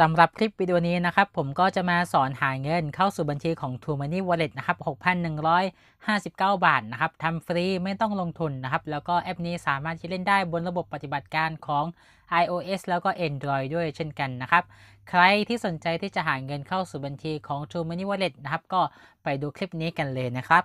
สำหรับคลิปวิดีโอนี้นะครับ ผมก็จะมาสอนหาเงินเข้าสู่บัญชีของ True Money Wallet นะครับ 6,159 บาทนะครับทำฟรีไม่ต้องลงทุนนะครับ แล้วก็แอปนี้สามารถใช้เล่นได้บนระบบปฏิบัติการของ iOS แล้วก็ Android ด้วยเช่นกันนะครับ ใครที่สนใจที่จะหาเงินเข้าสู่บัญชีของ True Money Wallet นะครับ ก็ไปดูคลิปนี้กันเลยนะครับ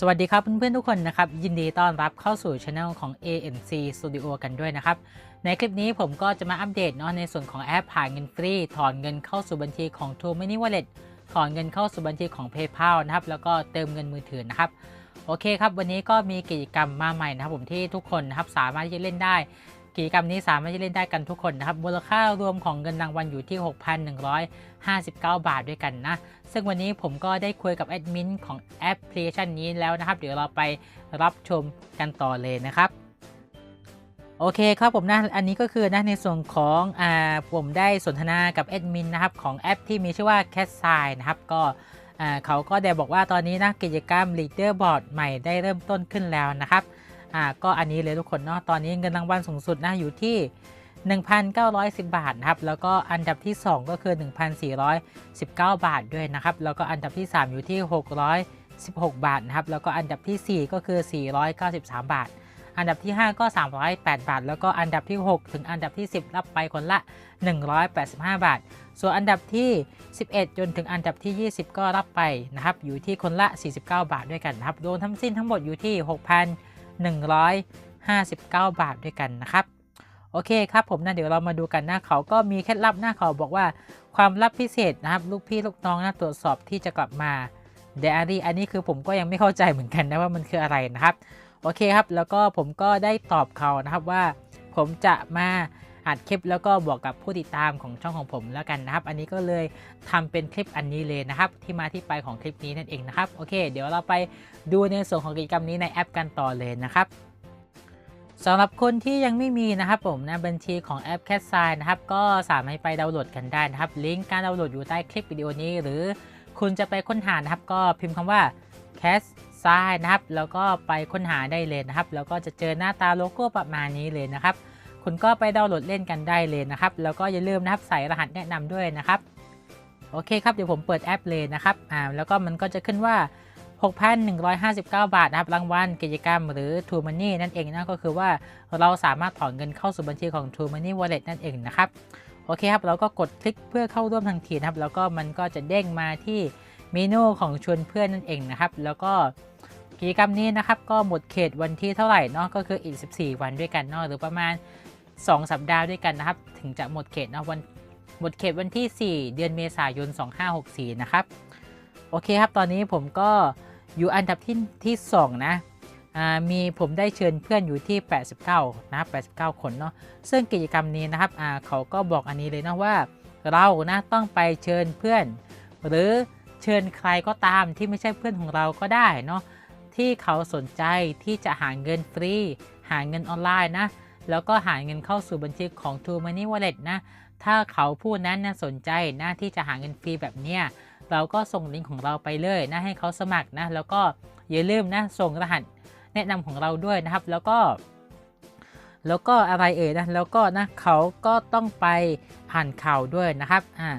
สวัสดีครับเพื่อนๆทุกคนนะครับยินดีต้อนรับเข้าสู่ช anel ของ ANC Studio กันด้วยนะครับ ในคลิปนี้ผมก็จะมาอัปเดตเนาะในส่วนของแอปผ่านเงินฟรี ถอนเงินเข้าสู่บัญชีของ True Money Wallet ถอนเงินเข้าสู่บัญชีของ PayPal นะครับแล้วก็เติมเงินมือถือนะครับโอเคครับ วันนี้ก็มีกิจกรรมมาใหม่นะครับผมที่ทุกคนนะครับสามารถที่จะเล่นได้ กิจกรรมนี้สามารถที่เล่นได้กันทุกคนนะครับ มูลค่ารวมของเงินรางวัลอยู่ที่ 6,159 บาทด้วยกันนะ ซึ่งวันนี้ผมก็ได้คุยกับแอดมินของแอปพลิเคชันนี้แล้วนะครับ เดี๋ยวเราไปรับชมกันต่อเลยนะครับโอเคครับผมนะอันนี้ก็คือนะในส่วนของอ่าผมได้สนทนากับแอดมินนะครับของแอปที่มีชื่อว่า Cat s i นะครับก็เขาก็ได้บอกว่าตอนนี้นะกิจกรรม Leaderboard ใหม่ได้เริ่มต้นขึ้นแล้วนะครับ อ่าก็อันนี้เลยทุกคนเนาะตอนนี้เงินรางวัลสูงสุดนะอยู่ที่ 1,910 บาทนะครับแล้วก็อันดับที่ 2 ก็คือ 1,419 บาทด้วยนะครับแล้วก็อันดับที่ 3 อยู่ที่ 616 บาทนะครับแล้วก็อันดับที่ 4 ก็คือ 493 บาท อันดับที่ 5 ก็ 308 บาท แล้วก็อันดับที่ 6 ถึงอันดับที่ 10 รับไปคนละ 185 บาท ส่วนอันดับที่ 11 จนถึงอันดับที่ 20 ก็รับไปนะครับอยู่ที่คนละ 49 บาทด้วยกันนะครับรวมทั้งสิ้นทั้งหมดอยู่ที่ 159 บาทด้วยกันนะครับ โอเคครับผมนะเดี๋ยวเรามาดูกันหน้าเขาก็มีเคล็ดลับหน้าเขาบอกว่าความลับพิเศษนะครับ ลูกพี่ลูกน้องนะตรวจสอบที่จะกลับมาเดอารี่อันนี้คือผมก็ยังไม่เข้าใจเหมือนกันนะว่ามันคืออะไรนะครับ โอเคครับ แล้วก็ผมก็ได้ตอบเขานะครับว่า ผมจะมา อัดคลิปแล้วก็บอกกับผู้ติดตามของช่องของผมแล้วกันนะครับ อันนี้ก็เลยทำเป็นคลิปอันนี้เลยนะครับ ที่มาที่ไปของคลิปนี้นั่นเองนะครับโอเค เดี๋ยวเราไปดูในส่วนของกิจกรรมนี้ในแอปกันต่อเลยนะครับสำหรับคนที่ยังไม่มีนะครับผมนะบัญชีของแอป c a t s i นะครับก็สามารถไปดาวน์โหลดกันได้นะครับ ลิงก์การดาวน์โหลดอยู่ใต้คลิปวิดีโอนี้ หรือคุณจะไปค้นหานะครับ ก็พิมพ์คำว่า c a t s i นะครับ แล้วก็ไปค้นหาได้เลยนะครับ แล้วก็จะเจอหน้าตาโลโก้ประมาณนี้เลยนะครับ คุณก็ไปดาวน์โหลดเล่นกันได้เลยนะครับ แล้วก็อย่าลืมนะครับใส่รหัสแนะนำด้วยนะครับโอเคครับเดี๋ยวผมเปิดแอปเลยนะครับอ่าแล้วก็มันก็จะขึ้นว่า 6,159 บาทนะครับรางวัลกิจกรรมหรือ True Money นั่นเองนะก็คือว่าเราสามารถถอนเงินเข้าสู่บัญชีของ True Money Wallet นั่นเองนะครับโอเคครับเราก็กดคลิกเพื่อเข้าร่วมทันทีนะครับ แล้วก็มันก็จะเด้งมาที่เมนูของชวนเพื่อนนั่นเองนะครับ แล้วก็กิจกรรมนี้นะครับก็หมดเขตวันที่เท่าไหร่เนาะก็คืออีก 14 วันด้วยกันเนาะหรือประมาณ 2 สัปดาห์ด้วยกันนะครับ ถึงจะหมดเขตนะวันหมดเขตวันที่ 4 เดือนเมษายน 2564 นะครับ โอเคครับ ตอนนี้ผมก็อยู่อันดับที่ที่ 2 นะมีผมได้เชิญเพื่อนอยู่ที่ 89 นะ89 คนเนาะ ซึ่งกิจกรรมนี้นะครับเขาก็บอกอันนี้เลยนะว่า เรานะต้องไปเชิญเพื่อน หรือเชิญใครก็ตามที่ไม่ใช่เพื่อนของเราก็ได้เนาะที่เขาสนใจที่จะหาเงินฟรี หาเงินออนไลน์นะ แล้วก็หาเงินเข้าสู่บัญชีของ True Money Wallet นะ ถ้าเขาผู้นั้นนะสนใจนะที่จะหาเงินฟรีแบบเนี้ยเราก็ส่งลิงก์ของเราไปเลยนะให้เขาสมัครนะ แล้วก็อย่าลืมนะส่งรหัสแนะนำของเราด้วยนะครับ แล้วก็ แล้วก็อะไรเอ่ยนะแล้วก็นะเขาก็ต้องไปอ่านข่าวด้วยนะครับอ่า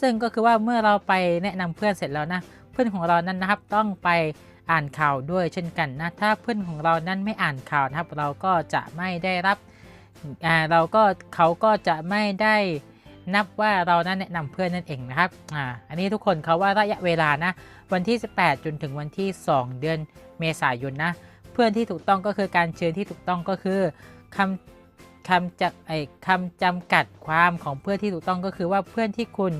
ซึ่งก็คือว่าเมื่อเราไปแนะนำเพื่อนเสร็จแล้วนะ เพื่อนของเรานั้นนะครับต้องไปอ่านข่าวด้วยเช่นกันนะถ้าเพื่อนของเรานั้นไม่อ่านข่าวนะครับ เราก็จะไม่ได้รับ อ่าเราก็เขาก็จะไม่ได้นับว่าเรานั้นแนะนำเพื่อนนั่นเองนะครับอ่าอันนี้ทุกคนเขาว่าระยะเวลานะ วันที่ 18 จนถึงวันที่ 2 เดือนเมษายนนะ เพื่อนที่ถูกต้องก็คือการเชิญที่ถูกต้องก็คือคำคำจะไอคำจำกัดความของเพื่อนที่ถูกต้องก็คือว่าเพื่อนที่คุณ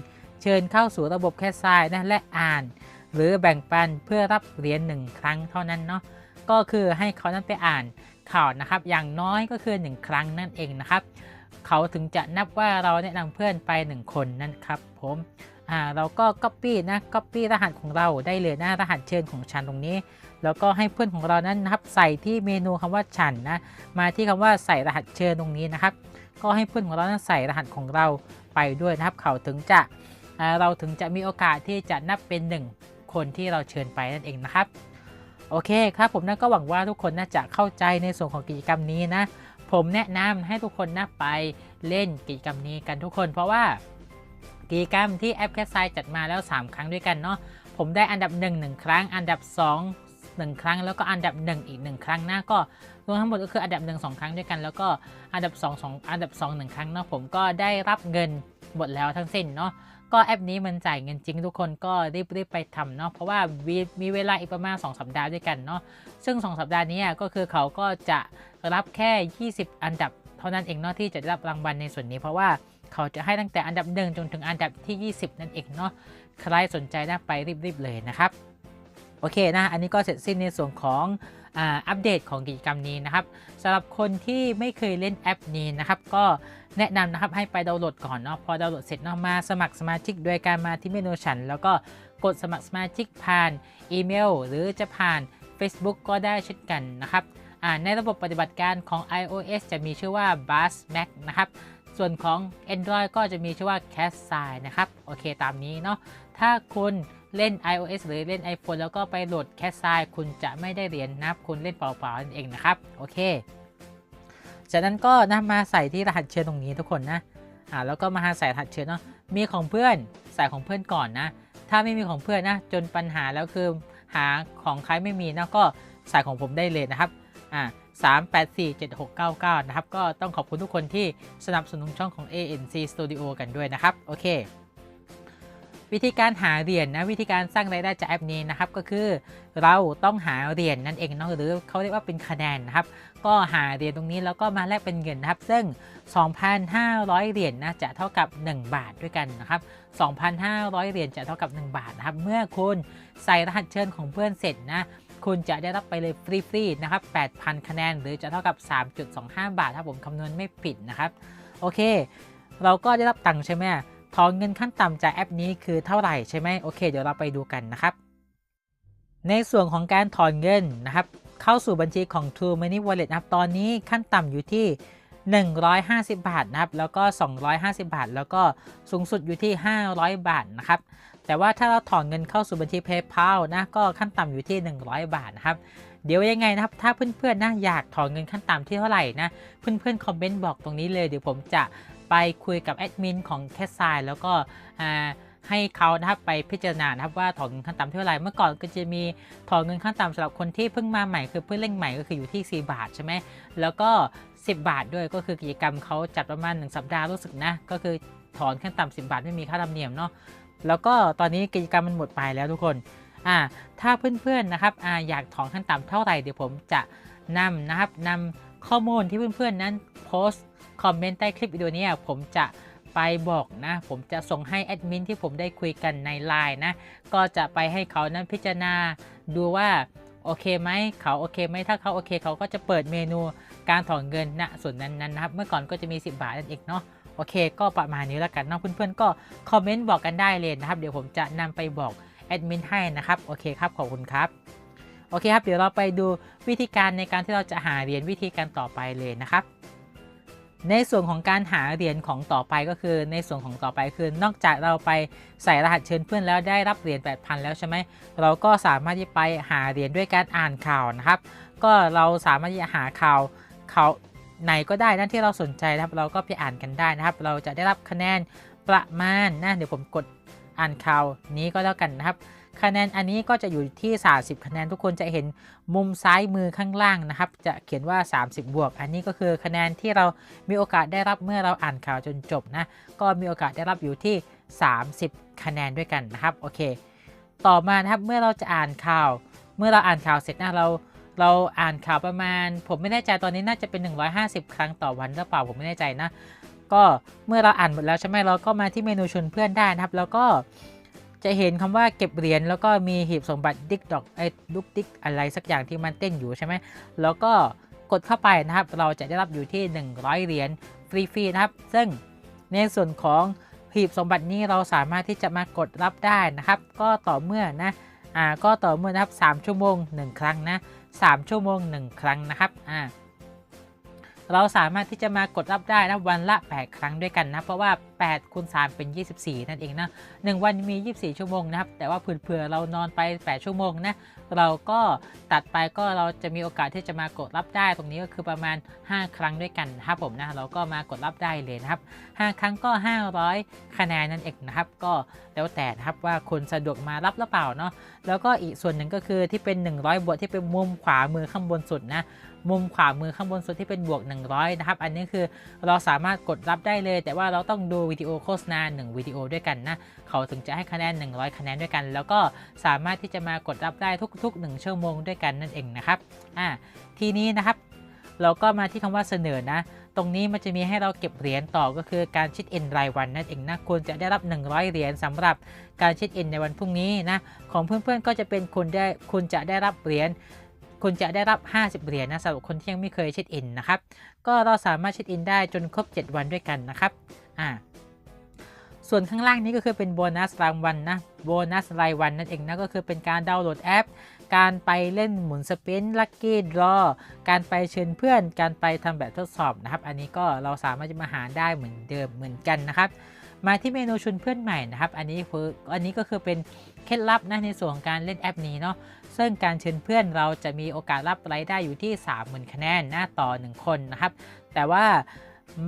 เชิญเข้าสู่ระบบแค่ทรายนะและอ่าน หรือแบ่งปันเพื่อรับเหรียญหนึ่งครั้งเท่านั้นเนาะก็คือให้เขานั้นไปอ่าน ข่าวนะครับ อย่างน้อยก็คือ 1 ครั้งนั่นเองนะครับ เขาถึงจะนับว่าเราแนะนำเพื่อนไป 1 คนนั่นครับผมอ่าเราก็ Copy นะ Copy รหัสของเราได้เลยนะรหัสเชิญของฉันตรงนี้ แล้วก็ให้เพื่อนของเรานั้นนะครับใส่ที่เมนูคำว่าฉันนะมาที่คำว่าใส่รหัสเชิญตรงนี้นะครับ ก็ให้เพื่อนของเรานั้นใส่รหัสของเราไปด้วยนะครับ เขาถึงจะเราถึงจะมีโอกาสที่จะนับเป็น 1 คนที่เราเชิญไปนั่นเองนะครับ โอเคครับผมนะก็หวังว่าทุกคนน่าจะเข้าใจในส่วนของกิจกรรมนี้นะ ผมแนะนำให้ทุกคนนะไปเล่นกิจกรรมนี้กันทุกคน เพราะว่ากิจกรรมที่แอปแคสไซจัดมาแล้ว 3 ครั้งด้วยกันเนาะผมได้อันดับ 1 1 ครั้ง อันดับ 2 1 ครั้ง แล้วก็อันดับ 1 อีก 1 ครั้งนะก็รวมทั้งหมดก็คืออันดับ 1 2 ครั้งด้วยกัน แล้วก็อันดับ 2 2 อันดับ 2 1 ครั้งเนาะผมก็ได้รับเงินหมดแล้วทั้งสิ้นเนาะ ก็แอปนี้มันจ่ายเงินจริงทุกคนก็รีบๆไปทำเนาะเพราะว่ามีมีเวลาอีกประมาณ 2 สัปดาห์ด้วยกันเนาะซึ่ง 2 สัปดาห์นี้ก็คือเขาก็จะรับแค่ 20 อันดับเท่านั้นเองเนาะที่จะได้รับรางวัลในส่วนนี้ เพราะว่าเขาจะให้ตั้งแต่อันดับ 1 จนถึงอันดับที่ 20 นั่นเองเนาะใครสนใจนะไปรีบๆเลยนะครับโอเคนะอันนี้ก็เสร็จสิ้นในส่วนของ อ่าอัปเดตของกิจกรรมนี้นะครับสำหรับคนที่ไม่เคยเล่นแอปนี้นะครับก็แนะนำนะครับให้ไปดาวน์โหลดก่อนเนาะพอดาวน์โหลดเสร็จเนาะมาสมัครสมาชิกโดยการมาที่เมนูฉัน แล้วก็กดสมัครสมาชิกผ่านอีเมล หรือจะผ่าน Facebook ก็ได้เช่นกันนะครับอ่าในระบบปฏิบัติการของ iOS จะมีชื่อว่า Buzz Mac นะครับส่วนของ Android ก็จะมีชื่อว่า c a t s i นะครับโอเคตามนี้เนาะถ้าคุณ เล่น iOS หรือเล่น iPhone แล้วก็ไปโหลด c a t s i คุณจะไม่ได้เหรียญนะครับ คุณเล่นเปล่าๆนั่นเองนะครับ โอเค จากนั้นก็นะมาใส่ที่รหัสเชิญตรงนี้ทุกคนนะ อ่าแล้วก็มาหาใส่รหัสเชิญเนาะ มีของเพื่อนใส่ของเพื่อนก่อนนะ ถ้าไม่มีของเพื่อนนะ จนปัญหาแล้วคือหาของใครไม่มีนะก็ใส่ของผมได้เลยนะครับ อ่า3 8 4 7 6 9 9 นะครับ ก็ต้องขอบคุณทุกคนที่สนับสนุนช่องของ ANC Studio กันด้วยนะครับ โอเค วิธีการหาเหรียญนะวิธีการสร้างรายได้จากแอปนี้นะครับก็คือเราต้องหาเหรียญนนั่นเองเนาะหรือเขาเรียกว่าเป็นคะแนนนะครับก็หาเหรียญตรงนี้แล้วก็มาแลกเป็นเงินนะครับ ซึ่ง 2,500 เหรียญนะจะเท่ากับ 1 บาทด้วยกันนะครับ 2,500 เหรียญจะเท่ากับ 1 บาทนะครับ เมื่อคุณใส่รหัสเชิญของเพื่อนเสร็จนะคุณจะได้รับไปเลยฟรีๆนะครับ 8,000 คะแนน หรือจะเท่ากับ 3.25 บาทถ้าผมคำนวณไม่ผิดนะครับ โอเค เราก็ได้รับตังค์ใช่ไหม ถอนเงินขั้นต่ำจากแอปนี้คือเท่าไหร่ใช่ไหมโอเค เดี๋ยวเราไปดูกันนะครับ ในส่วนของการถอนเงินนะครับ เข้าสู่บัญชีของ True Money Wallet นะครับตอนนี้ขั้นต่ำอยู่ที่ 150 บาทนะครับ แล้วก็ 250 บาท แล้วก็สูงสุดอยู่ที่ 500 บาทนะครับแต่ว่าถ้าเราถอนเงินเข้าสู่บัญชี PayPal นะก็ขั้นต่ำอยู่ที่ 100 บาทนะครับเดี๋ยวยังไงนะครับถ้าเพื่อนๆนะอยากถอนเงินขั้นต่ำที่เท่าไหร่นะเพื่อนๆคอมเมนต์บอกตรงนี้เลยเดี๋ยวผมจะ ไปคุยกับแอดมินของแคสไซแล้วก็ให้เขานะครับไปพิจารณานะครับว่าถอนเงินขั้นต่ำเท่าไหร่เมื่อก่อนก็จะมีถอนเงินขั้นต่ำสำหรับคนที่เพิ่งมาใหม่คือเพื่อนเล่นใหม่ก็คืออยู่ที่ 4 บาทใช่ไหมแล้วก็ 10 บาทด้วยก็คือกิจกรรมเขาจัดประมาณ 1 สัปดาห์รู้สึกนะก็คือถอนขั้นต่ำ10 บาทไม่มีค่าธรรมเนียมเนาะแล้วก็ตอนนี้กิจกรรมมันหมดไปแล้วทุกคนอ่าถ้าเพื่อนๆนะครับอ่าอยากถอนขั้นต่ำเท่าไหร่เดี๋ยวผมจะนำนะครับนำข้อมูลที่เพื่อนๆนั้นโพสต์ คอมเมนต์ใต้คลิปวิดีโอนี้ผมจะไปบอกนะ ผมจะส่งให้แอดมินที่ผมได้คุยกันในไลน์นะ ก็จะไปให้เขานั้นพิจารณาดูว่าโอเคไหมเขาโอเคไหมถ้าเขาโอเคเขาก็จะเปิดเมนูการถอนเงินณส่วนนั้นๆนะครับ เมื่อก่อนก็จะมี 10 บาทนั่นเองเนาะโอเค ก็ประมาณนี้แล้วกันเนาะเพื่อนๆก็คอมเมนต์บอกกันได้เลยนะครับ เดี๋ยวผมจะนำไปบอกแอดมินให้นะครับโอเคครับขอบคุณครับโอเคครับ เดี๋ยวเราไปดูวิธีการในการที่เราจะหาเหรียญวิธีการต่อไปเลยนะครับ ในส่วนของการหาเหรียญของต่อไปก็คือ ในส่วนของต่อไปคือ นอกจากเราไปใส่รหัสเชิญเพื่อนแล้วได้รับเหรียญ8,000 แล้วใช่ไหมเราก็สามารถที่ไปหาเหรียญด้วยการอ่านข่าวนะครับ ก็เราสามารถที่จะหาข่าวข่าวไหนก็ได้นั่นที่เราสนใจนะครับ เราก็ไปอ่านกันได้นะครับ เราจะได้รับคะแนนประมาณนะเดี๋ยวผมกดอ่านข่าวนี้ก็แล้วกันนะครับ คะแนนอันนี้ก็จะอยู่ที่ 30 คะแนนทุกคนจะเห็นมุมซ้ายมือข้างล่างนะครับ จะเขียนว่า 30 บวก อันนี้ก็คือคะแนนที่เรามีโอกาสได้รับเมื่อเราอ่านข่าวจนจบนะ ก็มีโอกาสได้รับอยู่ที่ 30 คะแนนด้วยกันนะครับ โอเค ต่อมานะครับ เมื่อเราจะอ่านข่าว เมื่อเราอ่านข่าวเสร็จนะเราเราอ่านข่าวประมาณ ผมไม่แน่ใจตอนนี้น่าจะเป็น 150 ครั้งต่อวันหรือเปล่าผมไม่แน่ใจนะ ก็เมื่อเราอ่านหมดแล้วใช่ไหมเราก็มาที่เมนูชวนเพื่อนได้นะครับ แล้วก็ จะเห็นคำว่าเก็บเหรียญแล้วก็มีหีบสมบัติดิกดอกไอ้ดุกดิกอะไรสักอย่างที่มันเต้นอยู่ใช่ไหมแล้วก็กดเข้าไปนะครับ เราจะได้รับอยู่ที่ 100 เหรียญฟฟรีๆนะครับ ซึ่งในส่วนของหีบสมบัตินี้เราสามารถที่จะมากดรับได้นะครับ ก็ต่อเมื่อนะอ่าก็ต่อเมื่อนะครับ 3 ชั่วโมง 1 ครั้งนะ3ชั่วโมง 1 ครั้งนะครับอ่าเราสามารถที่จะมากดรับได้นะวันละ 8 ครั้งด้วยกันนะ เพราะว่า 8คูณ3เป็น 24 นั่นเองนะ1วันมี 24 ชั่วโมงนะครับแต่ว่าเผื่อเรานอนไป 8 ชั่วโมงนะเราก็ตัดไปก็เราจะมีโอกาสที่จะมากดรับได้ตรงนี้ก็คือประมาณ 5 ครั้งด้วยกันนะครับผมนะเราก็มากดรับได้เลยนะครับ 5 ครั้งก็ 500 คะแนนนั่นเองนะครับ ก็แล้วแต่นะครับว่าคุณสะดวกมารับหรือเปล่าเนาะแล้วก็อีกส่วนหนึ่งก็คือที่เป็น 100 บวกที่เป็นมุมขวามือข้างบนสุดนะมุมขวามือข้างบนสุดที่เป็นบวก 100 นะครับ อันนี้คือเราสามารถกดรับได้เลย แต่ว่าเราต้องดูวิดีโอโฆษณา 1 วิดีโอด้วยกันนะ เขาถึงจะให้คะแนน 100 คะแนนด้วยกัน แล้วก็สามารถที่จะมากดรับได้ทุก ๆ 1 ชั่วโมงด้วยกันนั่นเองนะครับอ่าทีนี้นะครับเราก็มาที่คำว่าเสนอนะ ตรงนี้มันจะมีให้เราเก็บเหรียญต่อก็คือการชิดเอ็นรายวันนั่นเองนะคุณจะได้รับ 100 เหรียญสำหรับการชิดเอ็นในวันพรุ่งนี้นะ ของเพื่อนๆก็จะเป็นคุณได้คุณจะได้รับเหรียญคุณจะได้รับ 50 เหรียญนะสำหรับคนที่ยังไม่เคยเช็ดอินนะครับ ก็เราสามารถเช็ดอินได้จนครบ 7 วันด้วยกันนะครับ อ่า ส่วนข้างล่างนี้ก็คือเป็นโบนัสรางวัลนนะ โบนัสรายวันนั่นเองนะ ก็คือเป็นการดาวน์โหลดแอป การไปเล่นหมุนสปินลัคกี้ดรอ การไปเชิญเพื่อน การไปทำแบบทดสอบนะครับ อันนี้ก็เราสามารถจะมาหาได้เหมือนเดิมเหมือนกันนะครับมาที่เมนูชวนเพื่อนใหม่นะครับ อันนี้คืออันนี้ก็คือเป็นเคล็ดลับนะในส่วนของการเล่นแอปนี้เนาะ ซึ่งการเชิญเพื่อนเราจะมีโอกาสรับรายได้อยู่ที่ 30,000 คะแนนนะต่อ 1 คนนะครับ แต่ว่า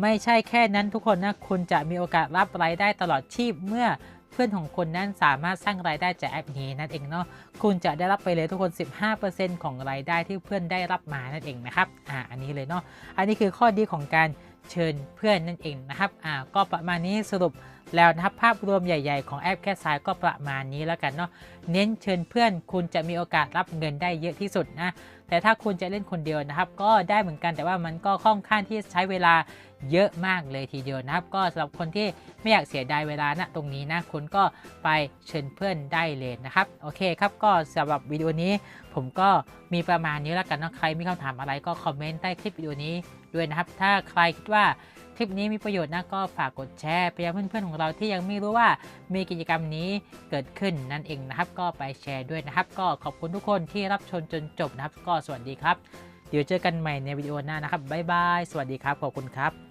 ไม่ใช่แค่นั้นทุกคนนะ คุณจะมีโอกาสรับรายได้ตลอดชีพเมื่อเพื่อนของคุณนั้นสามารถสร้างรายได้จากแอปนี้นั่นเองเนาะ คุณจะได้รับไปเลยทุกคน 15%ของรายได้ที่เพื่อนได้รับมานั่นเองนะครับ อ่า อันนี้เลยเนาะ อันนี้คือข้อดีของการเชิญเพื่อนนั่นเองนะครับ อ่า ก็ประมาณนี้สรุปแล้วนะครับภาพรวมใหญ่ ๆ ของแอปแค่สายก็ประมาณนี้แล้วกันเนาะ เน้นเชิญเพื่อนคุณจะมีโอกาสรับเงินได้เยอะที่สุดนะ แต่ถ้าคุณจะเล่นคนเดียวนะครับ ก็ได้เหมือนกันแต่ว่ามันก็ค่อนข้างที่ใช้เวลาเยอะมากเลยทีเดียวนะครับ ก็สำหรับคนที่ไม่อยากเสียดายเวลาณนะตรงนี้นะคุณก็ไปเชิญเพื่อนได้เลยนะครับ โอเคครับก็สำหรับวิดีโอนี้ ผมก็มีประมาณนี้แล้วกันนะใครมีคำถามอะไรก็คอมเมนต์ใต้คลิปวิดีโอนี้ ด้วยนะครับ ถ้าใครคิดว่าคลิปนี้มีประโยชน์นะก็ฝากกดแชร์ไปยังเพื่อนๆของเราที่ยังไม่รู้ว่ามีกิจกรรมนี้เกิดขึ้นนั่นเองนะครับ ก็ไปแชร์ด้วยนะครับ ก็ขอบคุณทุกคนที่รับชมจนจบนะครับ ก็สวัสดีครับ เดี๋ยวเจอกันใหม่ในวิดีโอหน้านะครับบ๊ายบายสวัสดีครับขอบคุณครับ